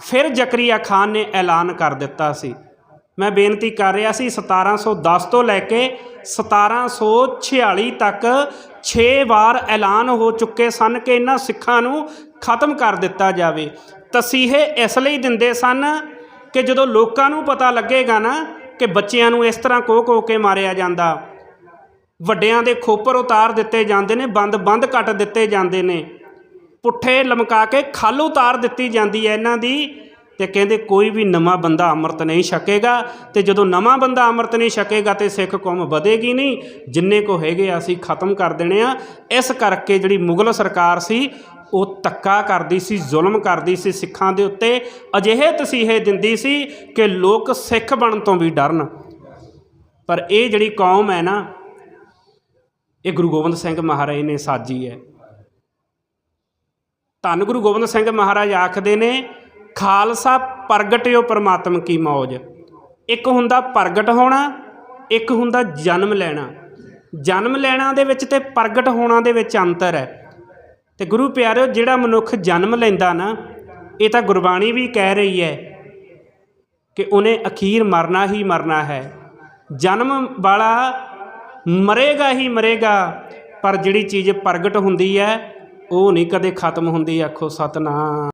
ਫਿਰ ਜ਼ਕਰੀਆ ਖਾਨ ਨੇ ਐਲਾਨ ਕਰ ਦਿੱਤਾ ਸੀ। ਮੈਂ ਬੇਨਤੀ ਕਰ ਰਿਹਾ ਸੀ 1710 ਤੋਂ ਲੈ ਕੇ 1746 ਤੱਕ 6 ਵਾਰ ਐਲਾਨ ਹੋ ਚੁੱਕੇ ਸਨ ਕਿ ਇਹਨਾਂ ਸਿੱਖਾਂ ਨੂੰ ਖਤਮ ਕਰ ਦਿੱਤਾ ਜਾਵੇ। ਤਸੀਹੇ ਇਸ ਲਈ ਦਿੰਦੇ ਸਨ ਕਿ ਜਦੋਂ ਲੋਕਾਂ ਨੂੰ ਪਤਾ ਲੱਗੇਗਾ ਨਾ ਕਿ ਬੱਚਿਆਂ ਨੂੰ ਇਸ ਤਰ੍ਹਾਂ ਕੋਹ ਕੋਹ ਕੇ ਮਾਰਿਆ ਜਾਂਦਾ, ਵੱਡਿਆਂ ਦੇ ਖੋਪਰ ਉਤਾਰ ਦਿੱਤੇ ਜਾਂਦੇ ਨੇ ਬੰਦ ਬੰਦ ਕੱਟ ਦਿੱਤੇ ਜਾਂਦੇ ਨੇ। ਪੁੱਠੇ ਲਮਕਾ ਕੇ ਖੱਲ ਉਤਾਰ ਦਿੱਤੀ ਜਾਂਦੀ ਹੈ ਇਹਨਾਂ ਦੀ ਤੇ ਕਹਿੰਦੇ ਕੋਈ ਵੀ ਨਵਾਂ ਬੰਦਾ ਅੰਮ੍ਰਿਤ ਨਹੀਂ ਛਕੇਗਾ ਤੇ ਜਦੋਂ ਨਵਾਂ ਬੰਦਾ ਅੰਮ੍ਰਿਤ ਨਹੀਂ ਛਕੇਗਾ ਤੇ ਸਿੱਖ ਕੌਮ ਵਧੇਗੀ ਨਹੀਂ, ਜਿੰਨੇ ਕੋ ਹੈਗੇ ਅਸੀਂ ਖਤਮ ਕਰ ਦੇਣੇ ਆ। ਇਸ ਕਰਕੇ ਜਿਹੜੀ ਮੁਗਲ ਸਰਕਾਰ ਸੀ, ਉਹ ਧੱਕਾ ਕਰਦੀ ਸੀ, ਜ਼ੁਲਮ ਕਰਦੀ ਸੀ ਸਿੱਖਾਂ ਦੇ ਉੱਤੇ। ਅਜਿਹੇ ਤਸੀਹੇ ਦਿੰਦੀ ਸੀ ਕਿ ਲੋਕ ਸਿੱਖ ਬਣਨ ਤੋਂ ਵੀ ਡਰਨ। ਪਰ ਇਹ ਜਿਹੜੀ ਕੌਮ ਹੈ ਨਾ, ਇਹ ਗੁਰੂ ਗੋਬਿੰਦ ਸਿੰਘ ਮਹਾਰਾਜ ਨੇ ਸਾਜੀ ਹੈ। ਧੰਨ ਗੁਰੂ ਗੋਬਿੰਦ ਸਿੰਘ ਮਹਾਰਾਜ ਆਖਦੇ ਨੇ, ਖਾਲਸਾ ਪ੍ਰਗਟਿਓ ਪਰਮਾਤਮ ਕੀ ਮੌਜ। ਇੱਕ ਹੁੰਦਾ ਪ੍ਰਗਟ ਹੋਣਾ, ਇੱਕ ਹੁੰਦਾ ਜਨਮ ਲੈਣਾ। ਜਨਮ ਲੈਣਾ ਦੇ ਵਿੱਚ ਤੇ ਪ੍ਰਗਟ ਹੋਣਾ ਦੇ ਵਿੱਚ ਅੰਤਰ ਹੈ। ਤੇ ਗੁਰੂ ਪਿਆਰਿਓ, ਜਿਹੜਾ ਮਨੁੱਖ ਜਨਮ ਲੈਂਦਾ ਨਾ, ਇਹ ਤਾਂ ਗੁਰਬਾਣੀ ਵੀ ਕਹਿ ਰਹੀ ਹੈ ਕਿ ਉਹਨੇ ਅਖੀਰ ਮਰਨਾ ਹੀ ਮਰਨਾ ਹੈ। ਜਨਮ ਵਾਲਾ ਮਰੇਗਾ ਹੀ ਮਰੇਗਾ, ਪਰ ਜਿਹੜੀ ਚੀਜ਼ ਪ੍ਰਗਟ ਹੁੰਦੀ ਹੈ ਉਹ ਨਹੀਂ ਕਦੇ ਖਤਮ ਹੁੰਦੀ ਆਖੋ ਸਤਨਾਮ।